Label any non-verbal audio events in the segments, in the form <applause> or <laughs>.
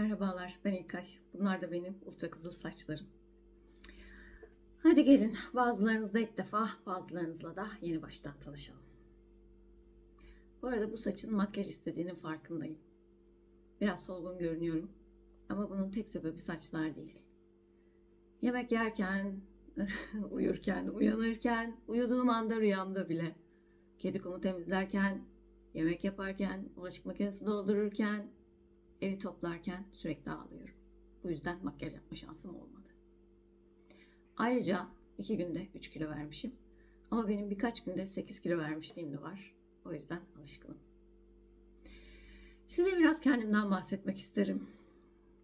Merhabalar, ben İlkay. Bunlar da benim ultra kızıl saçlarım. Hadi gelin, bazılarınızla ilk defa, bazılarınızla da yeni baştan tanışalım. Bu arada bu saçın makyaj istediğinin farkındayım. Biraz solgun görünüyorum. Ama bunun tek sebebi saçlar değil. Yemek yerken, <laughs> uyurken, uyanırken, uyuduğum anda rüyamda bile, kedi kumu temizlerken, yemek yaparken, bulaşık makinesi doldururken, evi toplarken sürekli ağlıyorum. Bu yüzden makyaj yapma şansım olmadı. Ayrıca iki günde 3 kilo vermişim. Ama benim birkaç günde 8 kilo vermişliğim de var. O yüzden alışkınım. Size biraz kendimden bahsetmek isterim.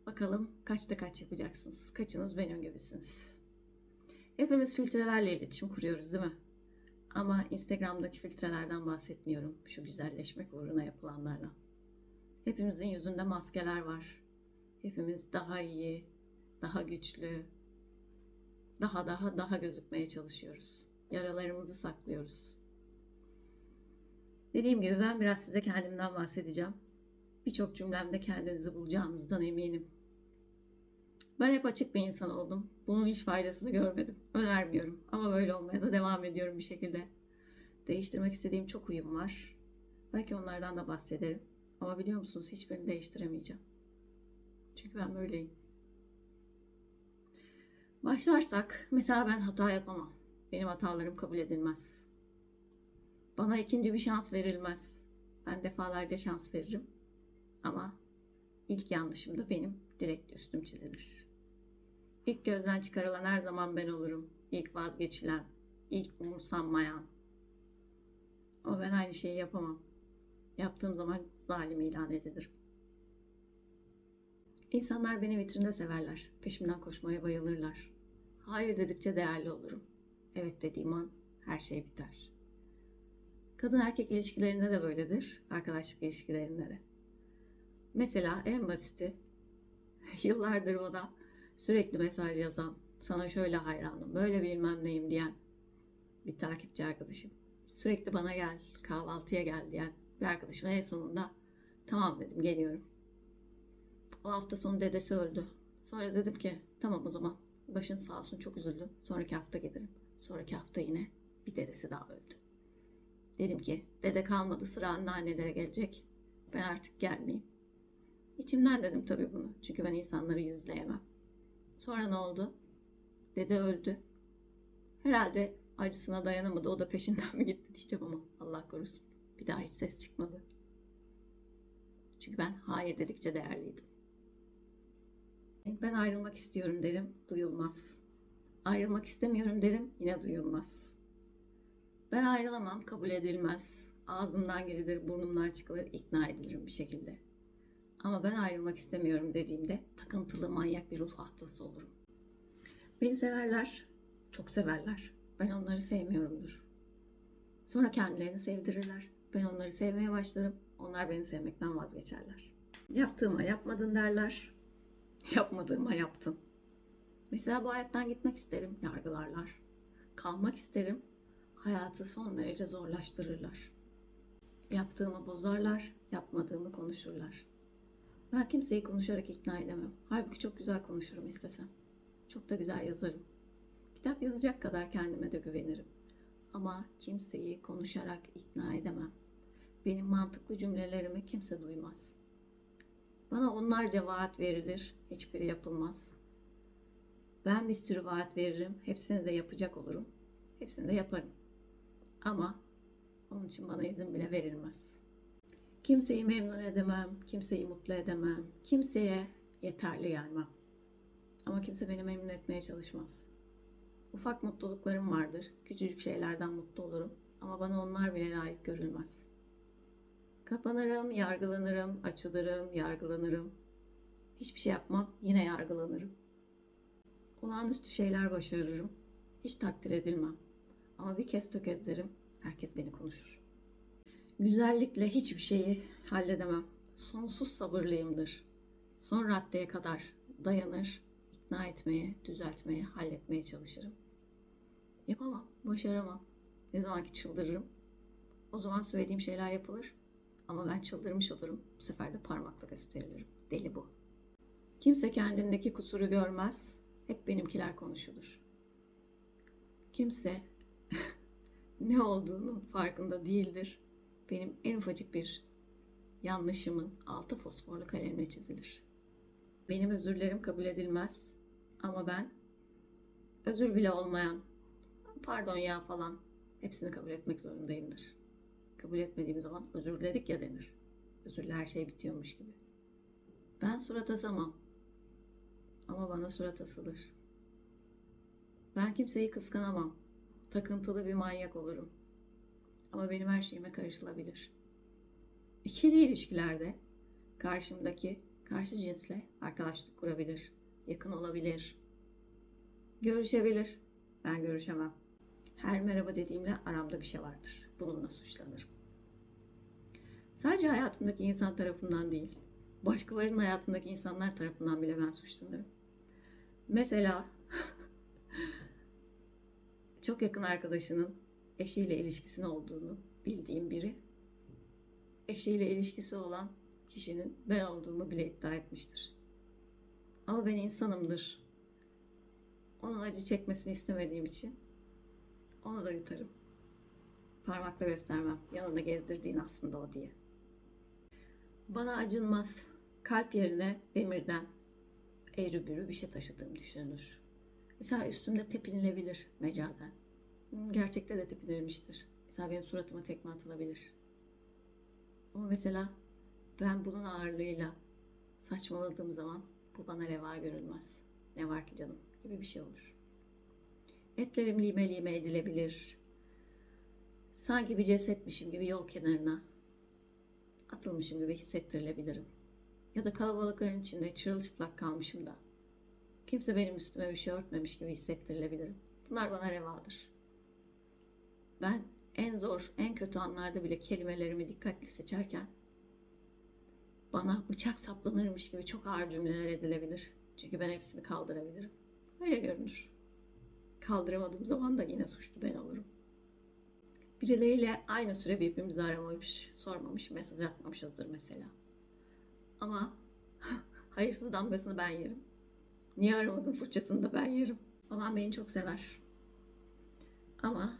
Bakalım kaçta kaç yapacaksınız? Kaçınız benim gibisiniz? Hepimiz filtrelerle iletişim kuruyoruz değil mi? Ama Instagram'daki filtrelerden bahsetmiyorum. Şu güzelleşmek uğruna yapılanlardan. Hepimizin yüzünde maskeler var. Hepimiz daha iyi, daha güçlü, daha daha daha gözükmeye çalışıyoruz. Yaralarımızı saklıyoruz. Dediğim gibi ben biraz size kendimden bahsedeceğim. Birçok cümlemde kendinizi bulacağınızdan eminim. Ben hep açık bir insan oldum. Bunun hiç faydasını görmedim. Önermiyorum. Ama böyle olmaya da devam ediyorum bir şekilde. Değiştirmek istediğim çok huyum var. Belki onlardan da bahsederim. Ama biliyor musunuz hiçbirini değiştiremeyeceğim. Çünkü ben böyleyim. Başlarsak mesela ben hata yapamam. Benim hatalarım kabul edilmez. Bana ikinci bir şans verilmez. Ben defalarca şans veririm. Ama ilk yanlışım da benim direkt üstüm çizilir. İlk gözden çıkarılan her zaman ben olurum. İlk vazgeçilen, ilk umursanmayan. Ama ben aynı şeyi yapamam. Yaptığım zaman zalim ilan edilirim. İnsanlar beni vitrinde severler. Peşimden koşmaya bayılırlar. Hayır dedikçe değerli olurum. Evet dediğim an her şey biter. Kadın erkek ilişkilerinde de böyledir. Arkadaşlık ilişkilerinde de. Mesela en basiti <laughs> yıllardır bana sürekli mesaj yazan, sana şöyle hayranım, böyle bilmem neyim diyen bir takipçi arkadaşım. Sürekli bana gel, kahvaltıya gel diyen bir arkadaşım en sonunda tamam dedim geliyorum. O hafta sonu dedesi öldü. Sonra dedim ki tamam o zaman başın sağ olsun çok üzüldüm. Sonraki hafta gelirim. Sonraki hafta yine bir dedesi daha öldü. Dedim ki dede kalmadı sıra anneannelere gelecek. Ben artık gelmeyeyim. İçimden dedim tabii bunu. Çünkü ben insanları yüzleyemem. Sonra ne oldu? Dede öldü. Herhalde acısına dayanamadı. O da peşinden <laughs> mi gitti diyeceğim ama Allah korusun. Bir daha hiç ses çıkmadı. Çünkü ben hayır dedikçe değerliydim. Ben ayrılmak istiyorum derim, duyulmaz. Ayrılmak istemiyorum derim, yine duyulmaz. Ben ayrılamam, kabul edilmez. Ağzımdan girilir, burnumdan çıkılır, ikna edilirim bir şekilde. Ama ben ayrılmak istemiyorum dediğimde takıntılı manyak bir ruh hastası olurum. Beni severler, çok severler. Ben onları sevmiyorumdur. Sonra kendilerini sevdirirler. Ben onları sevmeye başlarım. Onlar beni sevmekten vazgeçerler. Yaptığıma yapmadın derler. Yapmadığıma yaptın. Mesela bu hayattan gitmek isterim, yargılarlar. Kalmak isterim, hayatı son derece zorlaştırırlar. Yaptığımı bozarlar, yapmadığımı konuşurlar. Ben kimseyi konuşarak ikna edemem. Halbuki çok güzel konuşurum istesem. Çok da güzel yazarım. Kitap yazacak kadar kendime de güvenirim. Ama kimseyi konuşarak ikna edemem. Benim mantıklı cümlelerimi kimse duymaz. Bana onlarca vaat verilir, hiçbiri yapılmaz. Ben bir sürü vaat veririm, hepsini de yapacak olurum. Hepsini de yaparım. Ama onun için bana izin bile verilmez. Kimseyi memnun edemem, kimseyi mutlu edemem, kimseye yeterli gelmem. Ama kimse beni memnun etmeye çalışmaz. Ufak mutluluklarım vardır, küçücük şeylerden mutlu olurum ama bana onlar bile layık görülmez. Kapanırım, yargılanırım, açılırım, yargılanırım. Hiçbir şey yapmam, yine yargılanırım. Olağanüstü şeyler başarırım. Hiç takdir edilmem. Ama bir kez tökezlerim, herkes beni konuşur. Güzellikle hiçbir şeyi halledemem. Sonsuz sabırlıyımdır. Son raddeye kadar dayanır, ikna etmeye, düzeltmeye, halletmeye çalışırım. Yapamam, başaramam. Ne zaman ki çıldırırım, o zaman söylediğim şeyler yapılır. Ama ben çıldırmış olurum. Bu sefer de parmakla gösterilirim. Deli bu. Kimse kendindeki kusuru görmez. Hep benimkiler konuşulur. Kimse <laughs> ne olduğunun farkında değildir. Benim en ufacık bir yanlışımın altı fosforlu kalemle çizilir. Benim özürlerim kabul edilmez ama ben özür bile olmayan pardon ya falan hepsini kabul etmek zorundayımdır. Kabul etmediğim zaman özür diledik ya denir. Özürle her şey bitiyormuş gibi. Ben surat asamam. Ama bana surat asılır. Ben kimseyi kıskanamam. Takıntılı bir manyak olurum. Ama benim her şeyime karışılabilir. İkili ilişkilerde karşımdaki karşı cinsle arkadaşlık kurabilir, yakın olabilir, görüşebilir. Ben görüşemem. Her merhaba dediğimle aramda bir şey vardır. Bununla suçlanırım. Sadece hayatımdaki insan tarafından değil, başkalarının hayatındaki insanlar tarafından bile ben suçlanırım. Mesela <laughs> çok yakın arkadaşının eşiyle ilişkisinin olduğunu bildiğim biri eşiyle ilişkisi olan kişinin ben olduğumu bile iddia etmiştir. Ama ben insanımdır. Onun acı çekmesini istemediğim için onu da yutarım. Parmakla göstermem. Yanında gezdirdiğin aslında o diye. Bana acınmaz. Kalp yerine demirden eğri bürü bir şey taşıdığım düşünülür. Mesela üstümde tepinilebilir mecazen. Hmm, Gerçekte de tepinilmiştir. Mesela benim suratıma tekme atılabilir. Ama mesela ben bunun ağırlığıyla saçmaladığım zaman bu bana reva görülmez. Ne var ki canım gibi bir şey olur. Etlerim lime lime edilebilir. Sanki bir cesetmişim gibi yol kenarına atılmışım gibi hissettirilebilirim. Ya da kalabalıkların içinde çırılçıplak kalmışım da kimse benim üstüme bir şey örtmemiş gibi hissettirilebilirim. Bunlar bana revadır. Ben en zor, en kötü anlarda bile kelimelerimi dikkatli seçerken bana bıçak saplanırmış gibi çok ağır cümleler edilebilir. Çünkü ben hepsini kaldırabilirim. Öyle görünür. Kaldıramadığım zaman da yine suçlu ben olurum. Birileriyle aynı süre birbirimizi aramamış, sormamış, mesaj atmamışızdır mesela. Ama <laughs> hayırsız damgasını ben yerim. Niye aramadın fırçasını da ben yerim. Babam beni çok sever. Ama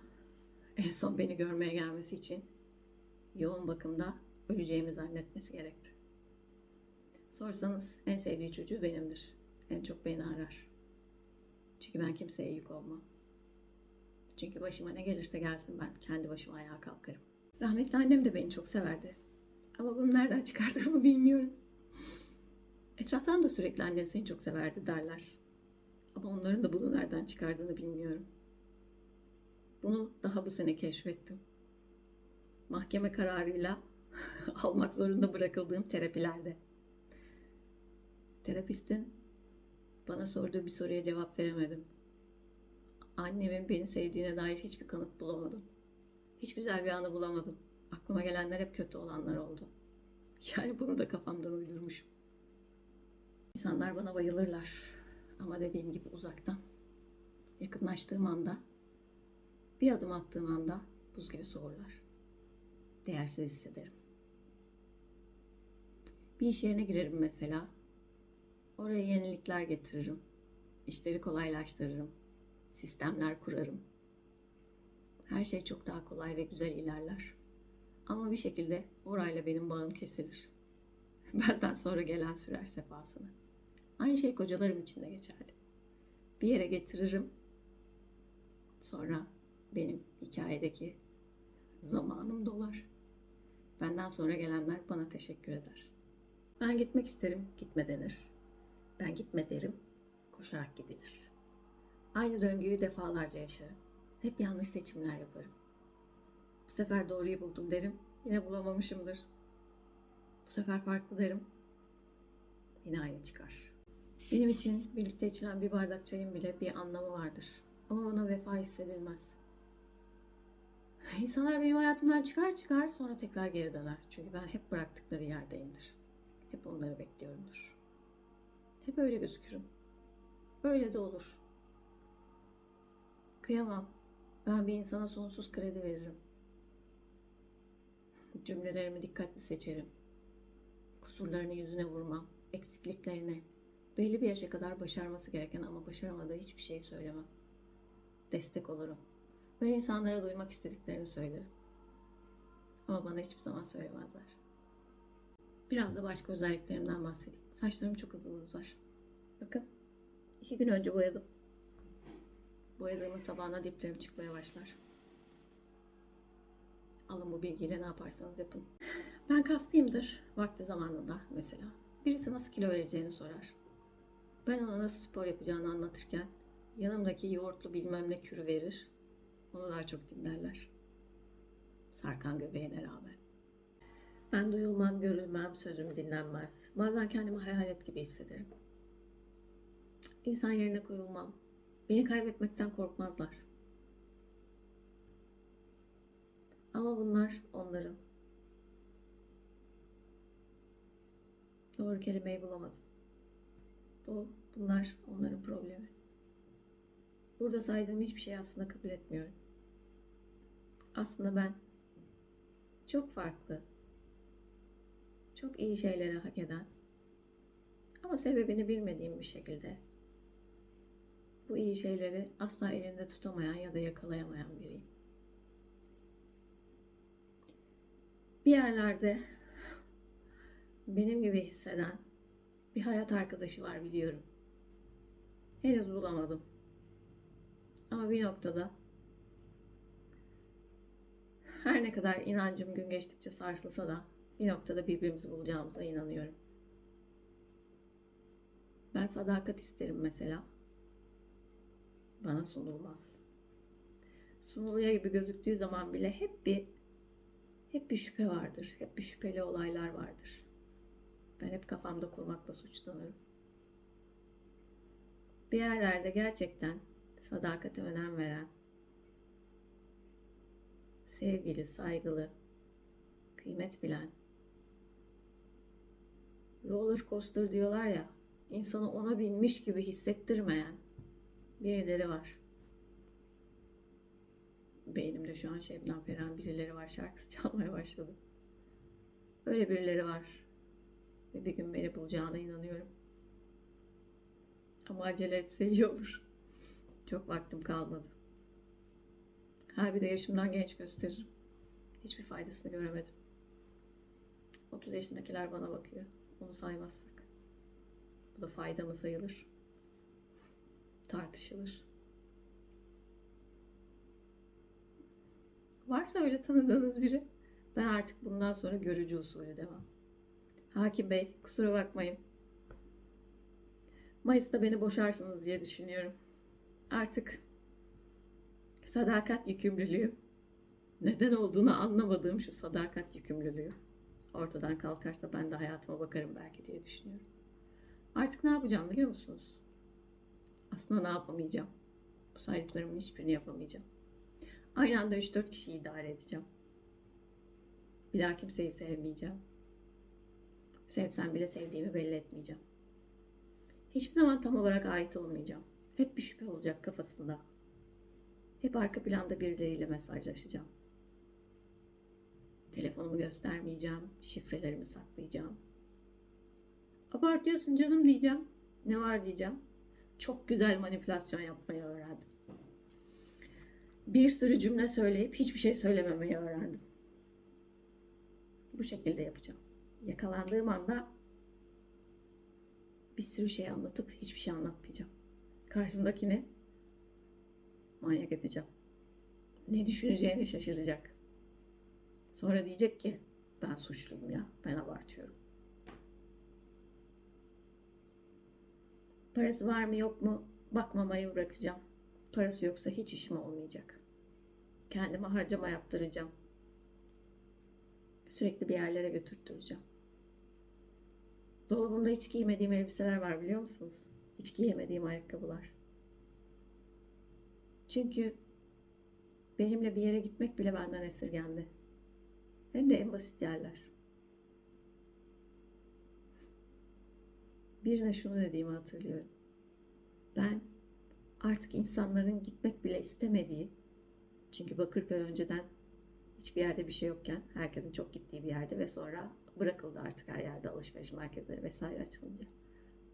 en son beni görmeye gelmesi için yoğun bakımda öleceğimi zannetmesi gerekti. Sorsanız en sevdiği çocuğu benimdir. En çok beni arar. Çünkü ben kimseye yük olmam. Çünkü başıma ne gelirse gelsin ben kendi başıma ayağa kalkarım. Rahmetli annem de beni çok severdi. Ama bunu nereden çıkardığımı <laughs> bilmiyorum. Etraftan da sürekli annen seni çok severdi derler. Ama onların da bunu nereden çıkardığını bilmiyorum. Bunu daha bu sene keşfettim. Mahkeme kararıyla <laughs> almak zorunda bırakıldığım terapilerde. Terapistin bana sorduğu bir soruya cevap veremedim. Annemin beni sevdiğine dair hiçbir kanıt bulamadım. Hiç güzel bir anı bulamadım. Aklıma gelenler hep kötü olanlar oldu. Yani bunu da kafamdan uydurmuşum. İnsanlar bana bayılırlar. Ama dediğim gibi uzaktan. Yakınlaştığım anda, bir adım attığım anda buz gibi soğurlar. Değersiz hissederim. Bir iş yerine girerim mesela. Oraya yenilikler getiririm. İşleri kolaylaştırırım. Sistemler kurarım. Her şey çok daha kolay ve güzel ilerler. Ama bir şekilde orayla benim bağım kesilir. <laughs> Benden sonra gelen sürer sefasını. Aynı şey kocalarım için de geçerli. Bir yere getiririm. Sonra benim hikayedeki zamanım dolar. Benden sonra gelenler bana teşekkür eder. Ben gitmek isterim, gitme denir. Ben gitme derim, koşarak gidilir. Aynı döngüyü defalarca yaşarım. Hep yanlış seçimler yaparım. Bu sefer doğruyu buldum derim, yine bulamamışımdır. Bu sefer farklı derim, yine aynı çıkar. Benim için birlikte içilen bir bardak çayın bile bir anlamı vardır. Ama bana vefa hissedilmez. İnsanlar benim hayatımdan çıkar çıkar sonra tekrar geri döner. Çünkü ben hep bıraktıkları yerdeyimdir. Hep onları bekliyorumdur. Hep öyle gözükürüm. Öyle de olur. Kıyamam. Ben bir insana sonsuz kredi veririm. Cümlelerimi dikkatli seçerim. Kusurlarını yüzüne vurmam. Eksikliklerine, Belli bir yaşa kadar başarması gereken ama başaramadığı hiçbir şeyi söylemem. Destek olurum. Ve insanlara duymak istediklerini söylerim. Ama bana hiçbir zaman söylemezler. Biraz da başka özelliklerimden bahsedeyim. Saçlarım çok hızlı uzar. Bakın. iki gün önce boyadım. Boyadığımın sabahına diplerim çıkmaya başlar. Alın bu bilgiyle ne yaparsanız yapın. Ben kaslıyımdır vakti zamanında mesela. Birisi nasıl kilo vereceğini sorar. Ben ona nasıl spor yapacağını anlatırken yanımdaki yoğurtlu bilmem ne kürü verir. Onu daha çok dinlerler. Sarkan göbeğine rağmen. Ben duyulmam, görülmem, sözüm dinlenmez. Bazen kendimi hayalet gibi hissederim. İnsan yerine koyulmam. Beni kaybetmekten korkmazlar. Ama bunlar onların. Doğru kelimeyi bulamadım. Bu, bunlar onların problemi. Burada saydığım hiçbir şey aslında kabul etmiyorum. Aslında ben çok farklı, çok iyi şeyleri hak eden ama sebebini bilmediğim bir şekilde bu iyi şeyleri asla elinde tutamayan ya da yakalayamayan biriyim. Bir yerlerde benim gibi hisseden bir hayat arkadaşı var biliyorum. Henüz bulamadım. Ama bir noktada her ne kadar inancım gün geçtikçe sarsılsa da bir noktada birbirimizi bulacağımıza inanıyorum. Ben sadakat isterim mesela. Bana sunulmaz. Sunuluyor gibi gözüktüğü zaman bile hep bir hep bir şüphe vardır. Hep bir şüpheli olaylar vardır. Ben hep kafamda kurmakla suçlanırım. Bir yerlerde gerçekten sadakate önem veren, sevgili, saygılı, kıymet bilen, roller coaster diyorlar ya, insanı ona binmiş gibi hissettirmeyen birileri var. Beynimde şu an Şebnem Ferah birileri var şarkısı <laughs> çalmaya başladı. Böyle birileri var. Ve bir gün beni bulacağına inanıyorum. Ama acele etse iyi olur. Çok vaktim kalmadı. Ha bir de yaşımdan genç gösteririm. Hiçbir faydasını göremedim. 30 yaşındakiler bana bakıyor. Onu saymazsak. Bu da fayda mı sayılır? Tartışılır. Varsa öyle tanıdığınız biri, ben artık bundan sonra görücü usulü devam. Hakim Bey, kusura bakmayın. Mayıs'ta beni boşarsınız diye düşünüyorum. Artık sadakat yükümlülüğü, neden olduğunu anlamadığım şu sadakat yükümlülüğü ortadan kalkarsa ben de hayatıma bakarım belki diye düşünüyorum. Artık ne yapacağım biliyor musunuz? Aslında ne yapamayacağım? Bu saydıklarımın hiçbirini yapamayacağım. Aynı anda 3-4 kişiyi idare edeceğim. Bir daha kimseyi sevmeyeceğim. Sevsem bile sevdiğimi belli etmeyeceğim. Hiçbir zaman tam olarak ait olmayacağım. Hep bir şüphe olacak kafasında. Hep arka planda birileriyle mesajlaşacağım. Telefonumu göstermeyeceğim, şifrelerimi saklayacağım. Abartıyorsun canım diyeceğim. Ne var diyeceğim. Çok güzel manipülasyon yapmayı öğrendim. Bir sürü cümle söyleyip hiçbir şey söylememeyi öğrendim. Bu şekilde yapacağım. Yakalandığım anda bir sürü şey anlatıp hiçbir şey anlatmayacağım. Karşımdakini manyak edeceğim. Ne düşüneceğini şaşıracak. Sonra diyecek ki ben suçluyum ya, ben abartıyorum. Parası var mı yok mu bakmamayı bırakacağım. Parası yoksa hiç işim olmayacak. Kendime harcama yaptıracağım. Sürekli bir yerlere götürtüreceğim. Dolabımda hiç giymediğim elbiseler var biliyor musunuz? Hiç giyemediğim ayakkabılar. Çünkü benimle bir yere gitmek bile benden esirgendi. Hem de en basit yerler. Birine şunu dediğimi hatırlıyorum. Ben artık insanların gitmek bile istemediği, çünkü Bakırköy önceden hiçbir yerde bir şey yokken herkesin çok gittiği bir yerde ve sonra bırakıldı artık her yerde alışveriş merkezleri vesaire açılınca.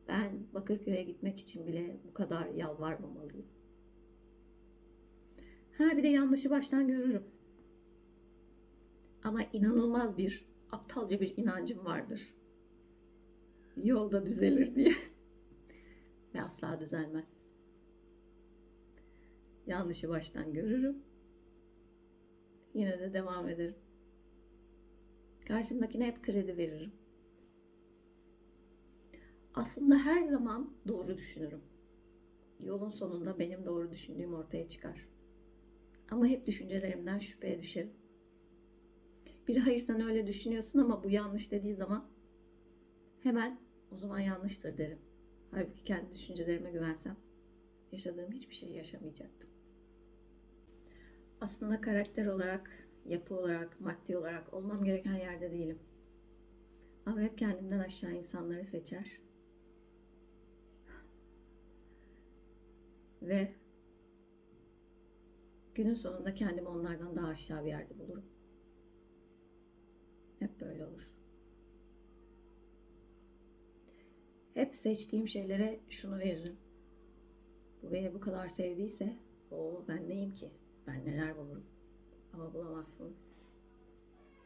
Ben Bakırköy'e gitmek için bile bu kadar yalvarmamalıyım. Ha bir de yanlışı baştan görürüm. Ama inanılmaz bir aptalca bir inancım vardır. Yolda düzelir diye. Ve asla düzelmez. Yanlışı baştan görürüm. Yine de devam ederim. Karşımdakine hep kredi veririm. Aslında her zaman doğru düşünürüm. Yolun sonunda benim doğru düşündüğüm ortaya çıkar. Ama hep düşüncelerimden şüpheye düşerim. Biri hayır sen öyle düşünüyorsun ama bu yanlış dediği zaman hemen o zaman yanlıştır derim. Halbuki kendi düşüncelerime güvensem yaşadığım hiçbir şeyi yaşamayacaktım. Aslında karakter olarak, yapı olarak, maddi olarak olmam gereken yerde değilim. Ama hep kendimden aşağı insanları seçer. Ve günün sonunda kendimi onlardan daha aşağı bir yerde bulurum. Hep böyle olur. Hep seçtiğim şeylere şunu veririm. Bu beni bu kadar sevdiyse o ben neyim ki? Ben neler bulurum. Ama bulamazsınız.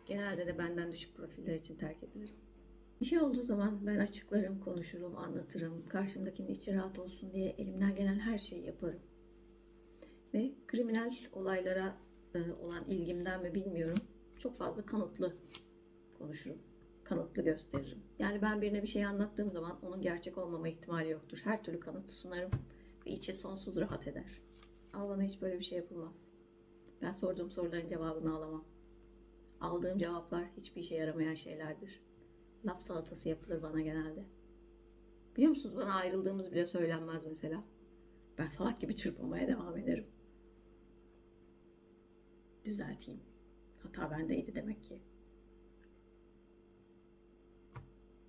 Genelde de benden düşük profiller için terk edilirim. Bir şey olduğu zaman ben açıklarım, konuşurum, anlatırım. Karşımdakinin içi rahat olsun diye elimden gelen her şeyi yaparım. Ve kriminal olaylara e, olan ilgimden mi bilmiyorum. Çok fazla kanıtlı konuşurum. Kanıtlı gösteririm. Yani ben birine bir şey anlattığım zaman onun gerçek olmama ihtimali yoktur. Her türlü kanıtı sunarım ve içi sonsuz rahat eder. Ama bana hiç böyle bir şey yapılmaz. Ben sorduğum soruların cevabını alamam. Aldığım cevaplar hiçbir işe yaramayan şeylerdir. Laf salatası yapılır bana genelde. Biliyor musunuz bana ayrıldığımız bile söylenmez mesela. Ben salak gibi çırpınmaya devam ederim. Düzelteyim. Hata bendeydi demek ki.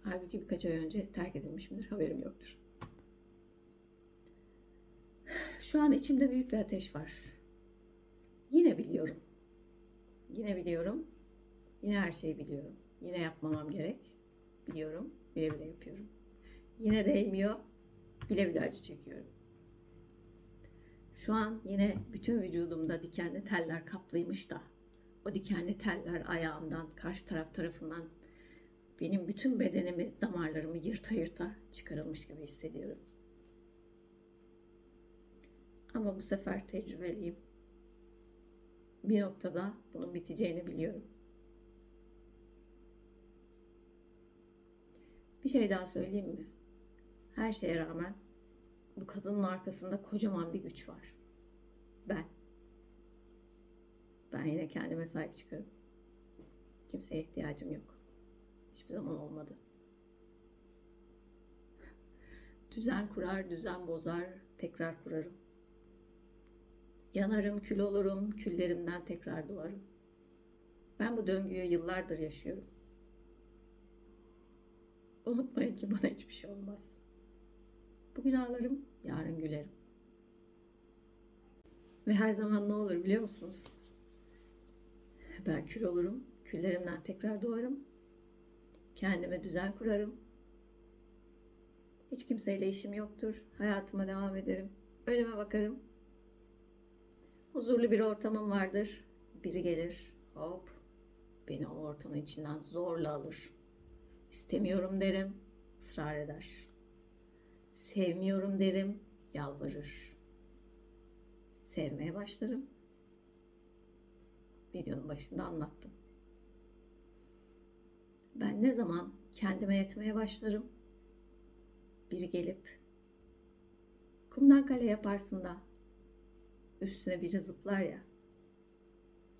Halbuki birkaç ay önce terk edilmişimdir. Haberim yoktur. Şu an içimde büyük bir ateş var. Yine biliyorum. Yine biliyorum. Yine her şeyi biliyorum. Yine yapmamam gerek. Biliyorum. Bile bile yapıyorum. Yine değmiyor. Bile bile acı çekiyorum. Şu an yine bütün vücudumda dikenli teller kaplıymış da o dikenli teller ayağımdan, karşı taraf tarafından benim bütün bedenimi, damarlarımı yırta yırta çıkarılmış gibi hissediyorum. Ama bu sefer tecrübeliyim. Bir noktada bunun biteceğini biliyorum. Bir şey daha söyleyeyim mi? Her şeye rağmen bu kadının arkasında kocaman bir güç var. Ben. Ben yine kendime sahip çıkarım. Kimseye ihtiyacım yok. Hiçbir zaman olmadı. Düzen kurar, düzen bozar, tekrar kurarım. Yanarım, kül olurum, küllerimden tekrar doğarım. Ben bu döngüyü yıllardır yaşıyorum. Unutmayın ki bana hiçbir şey olmaz. Bugün ağlarım, yarın gülerim. Ve her zaman ne olur biliyor musunuz? Ben kül olurum, küllerimden tekrar doğarım. Kendime düzen kurarım. Hiç kimseyle işim yoktur. Hayatıma devam ederim. Önüme bakarım. Huzurlu bir ortamım vardır. Biri gelir, hop, beni o ortamın içinden zorla alır. İstemiyorum derim, ısrar eder. Sevmiyorum derim, yalvarır. Sevmeye başlarım. Videonun başında anlattım. Ben ne zaman kendime yetmeye başlarım, biri gelip kumdan kale yaparsın da üstüne biri zıplar ya,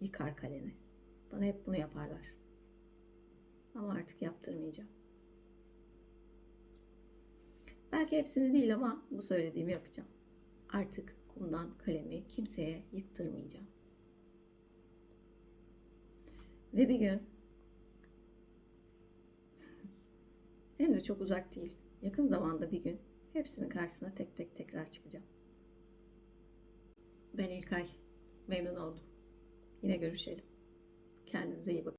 yıkar kaleni. Bana hep bunu yaparlar. Ama artık yaptırmayacağım. Belki hepsini değil ama bu söylediğimi yapacağım. Artık kumdan kalemi kimseye yıktırmayacağım. Ve bir gün hem de çok uzak değil. Yakın zamanda bir gün hepsinin karşısına tek tek tekrar çıkacağım. Ben İlkay. Memnun oldum. Yine görüşelim. Kendinize iyi bakın.